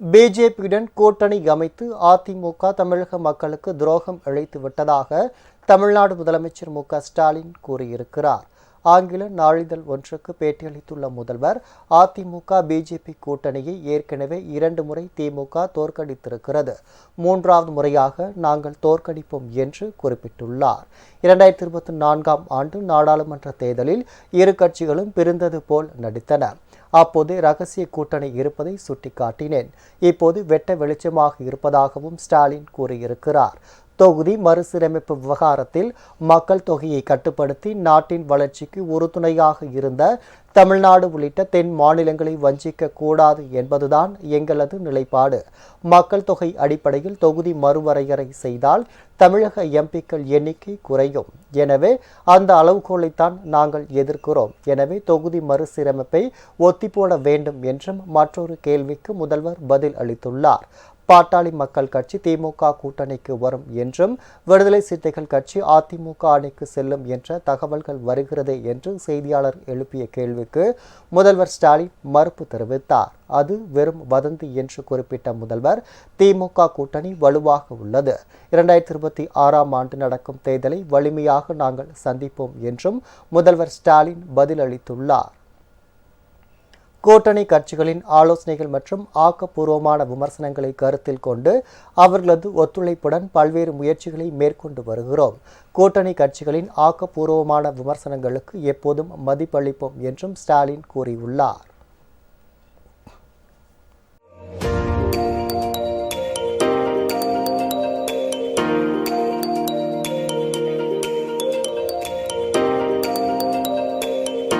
பிஜேபியுடன் கூட்டணி அமைத்து அதிமுக தமிழக மக்களுக்கு துரோகம் இழைத்து விட்டதாக தமிழ்நாடு முதலமைச்சர் மு க ஸ்டாலின் கூறியிருக்கிறார். ஆங்கில நாளிதழ் ஒன்றுக்கு பேட்டியளித்துள்ள முதல்வர் அதிமுக பிஜேபி கூட்டணியை ஏற்கனவே இரண்டு முறை திமுக தோற்கடித்திருக்கிறது. மூன்றாவது முறையாக நாங்கள் தோற்கடிப்போம் என்று குறிப்பிட்டுள்ளார். இரண்டாயிரத்தி இருபத்தி நான்காம் ஆண்டு நாடாளுமன்ற தேர்தலில் இரு கட்சிகளும் பிரிந்தது போல் நடித்தன. அப்போது ரகசிய கூட்டணி இருப்பதை சுட்டிக்காட்டினேன். இப்போது வெட்ட வெளிச்சமாக இருப்பதாகவும் ஸ்டாலின் கூறியிருக்கிறார். தொகுதி மறுசீரமைப்பு விவகாரத்தில் மக்கள் தொகையை கட்டுப்படுத்தி நாட்டின் வளர்ச்சிக்கு உறுதுணையாக இருந்த தமிழ்நாடு உள்ளிட்ட தென் மாநிலங்களை வஞ்சிக்க கூடாது என்பதுதான் எங்களது நிலைப்பாடு. மக்கள் தொகை அடிப்படையில் தொகுதி மறுவரையறை செய்தால் தமிழக எம்பிக்கள் எண்ணிக்கை குறையும். எனவே அந்த அளவுகோலைத்தான் நாங்கள் எதிர்க்கிறோம். எனவே தொகுதி மறுசீரமைப்பை ஒத்திப்போட வேண்டும் என்றும் மற்றொரு கேள்விக்கு முதல்வர் பதில் அளித்துள்ளார். பாட்டாளி மக்கள் கட்சி திமுக கூட்டணிக்கு வரும் என்றும் விடுதலை சிறுத்தைகள் கட்சி அதிமுக அணிக்கு செல்லும் என்ற தகவல்கள் வருகிறது என்று செய்தியாளர் எழுப்பிய கேள்விக்கு முதல்வர் ஸ்டாலின் மறுப்பு தெரிவித்தார். அது வெறும் வதந்தி என்று குறிப்பிட்ட முதல்வர் திமுக கூட்டணி வலுவாக உள்ளது. இரண்டாயிரத்தி இருபத்தி ஆறாம் ஆண்டு நடக்கும் தேர்தலை வலிமையாக நாங்கள் சந்திப்போம் என்றும் முதல்வர் ஸ்டாலின் பதிலளித்துள்ளார். கூட்டணி கட்சிகளின் ஆலோசனைகள் மற்றும் ஆக்கப்பூர்வமான விமர்சனங்களை கருத்தில் கொண்டு அவர்களது ஒத்துழைப்புடன் பல்வேறு முயற்சிகளை மேற்கொண்டு வருகிறோம். கூட்டணி கட்சிகளின் ஆக்கப்பூர்வமான விமர்சனங்களுக்கு எப்போதும் மதிப்பளிப்போம் என்றும் ஸ்டாலின் கூறியுள்ளார்.